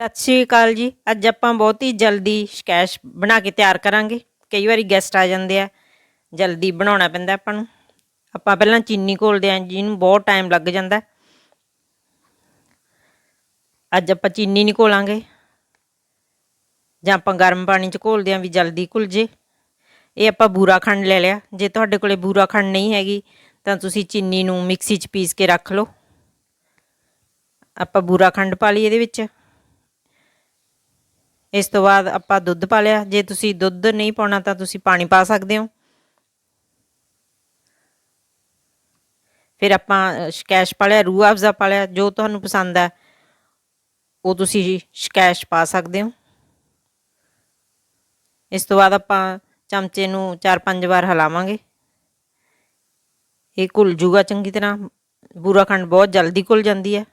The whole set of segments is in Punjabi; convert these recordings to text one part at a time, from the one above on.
ਸਤਿ ਸ਼੍ਰੀ ਅਕਾਲ ਜੀ। ਅੱਜ ਆਪਾਂ ਬਹੁਤ ਹੀ ਜਲਦੀ ਸਕੈਸ਼ ਬਣਾ ਕੇ ਤਿਆਰ ਕਰਾਂਗੇ। ਕਈ ਵਾਰੀ ਗੈਸਟ ਆ ਜਾਂਦੇ ਆ, ਜਲਦੀ ਬਣਾਉਣਾ ਪੈਂਦਾ ਆਪਾਂ ਨੂੰ। ਆਪਾਂ ਪਹਿਲਾਂ ਚੀਨੀ ਘੋਲਦੇ ਆਂ, ਜਿਹਨੂੰ ਬਹੁਤ ਟਾਈਮ ਲੱਗ ਜਾਂਦਾ। ਅੱਜ ਆਪਾਂ ਚੀਨੀ ਨਹੀਂ ਘੋਲਾਂਗੇ। ਜਾਂ ਆਪਾਂ ਗਰਮ ਪਾਣੀ 'ਚ ਘੋਲਦੇ ਆਂ ਵੀ ਜਲਦੀ ਘੁਲ ਜੇ। ਇਹ ਆਪਾਂ ਬੂਰਾ ਖੰਡ ਲੈ ਲਿਆ। ਜੇ ਤੁਹਾਡੇ ਕੋਲੇ ਬੂਰਾ ਖੰਡ ਨਹੀਂ ਹੈਗੀ, ਤਾਂ ਤੁਸੀਂ ਚੀਨੀ ਨੂੰ ਮਿਕਸੀ 'ਚ ਪੀਸ ਕੇ ਰੱਖ ਲਓ। ਆਪਾਂ ਬੂਰਾ ਖੰਡ ਪਾ ਲਈ ਇਹਦੇ ਵਿੱਚ। ਇਸ ਤੋਂ ਬਾਅਦ ਆਪਾਂ ਦੁੱਧ ਪਾ ਲਿਆ। ਜੇ ਤੁਸੀਂ ਦੁੱਧ ਨਹੀਂ ਪਾਉਣਾ ਤਾਂ ਤੁਸੀਂ ਪਾਣੀ ਪਾ ਸਕਦੇ ਹੋ। ਫਿਰ ਆਪਾਂ ਸ਼ਕੈਸ਼ ਪਾ ਲਿਆ, ਰੂਹ ਅਫਜ਼ਾ ਪਾ ਲਿਆ, ਜੋ ਤੁਹਾਨੂੰ ਪਸੰਦ ਹੈ ਉਹ ਤੁਸੀਂ ਸ਼ਕੈਸ਼ ਪਾ ਸਕਦੇ ਹੋ। ਇਸ ਤੋਂ ਬਾਅਦ ਆਪਾਂ ਚਮਚੇ ਨੂੰ 4-5 ਵਾਰ ਹਿਲਾਵਾਂਗੇ। ਇਹ ਘੁਲ ਜੂਗਾ ਚੰਗੀ ਤਰ੍ਹਾਂ। ਬੂਰਾ ਖੰਡ ਬਹੁਤ ਜਲਦੀ ਘੁਲ ਜਾਂਦੀ ਹੈ।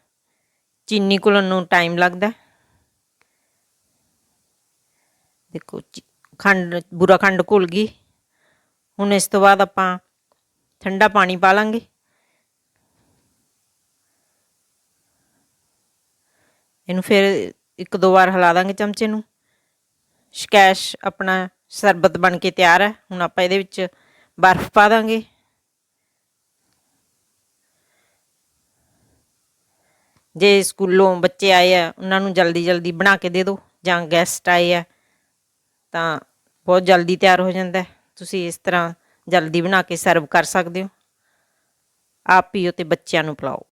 ਚੀਨੀ ਘੁਲਣ ਨੂੰ ਟਾਈਮ ਲੱਗਦਾ ਦੇਖੋ ਖੰਡ, ਬੁਰਾ ਖੰਡ ਘੁਲ ਗਈ। ਹੁਣ ਇਸ ਤੋਂ ਬਾਅਦ ਆਪਾਂ ਠੰਡਾ ਪਾਣੀ ਪਾ ਲਾਂਗੇ। ਇਹਨੂੰ ਫਿਰ ਇੱਕ ਦੋ ਵਾਰ ਹਿਲਾ ਦਾਂਗੇ ਚਮਚੇ ਨੂੰ। ਸ਼ਕੈਸ਼ ਆਪਣਾ ਸਰਬਤ ਬਣ ਕੇ ਤਿਆਰ ਹੈ। ਹੁਣ ਆਪਾਂ ਇਹਦੇ ਵਿੱਚ ਬਰਫ਼ ਪਾ ਦਾਂਗੇ। ਜੇ ਸਕੂਲੋਂ ਬੱਚੇ ਆਏ ਆ, ਉਹਨਾਂ ਨੂੰ ਜਲਦੀ ਜਲਦੀ ਬਣਾ ਕੇ ਦੇ ਦਿਓ ਜਾਂ ਗੈਸਟ ਆਏ ਆ ਤਾਂ ਬਹੁਤ ਜਲਦੀ ਤਿਆਰ ਹੋ ਜਾਂਦਾ ਤੁਸੀਂ ਇਸ ਤਰ੍ਹਾਂ ਜਲਦੀ ਬਣਾ ਕੇ ਸਰਵ ਕਰ ਸਕਦੇ ਹੋ। ਆਪ ਪੀਓ ਤੇ ਬੱਚਿਆਂ ਨੂੰ ਪਿਲਾਓ।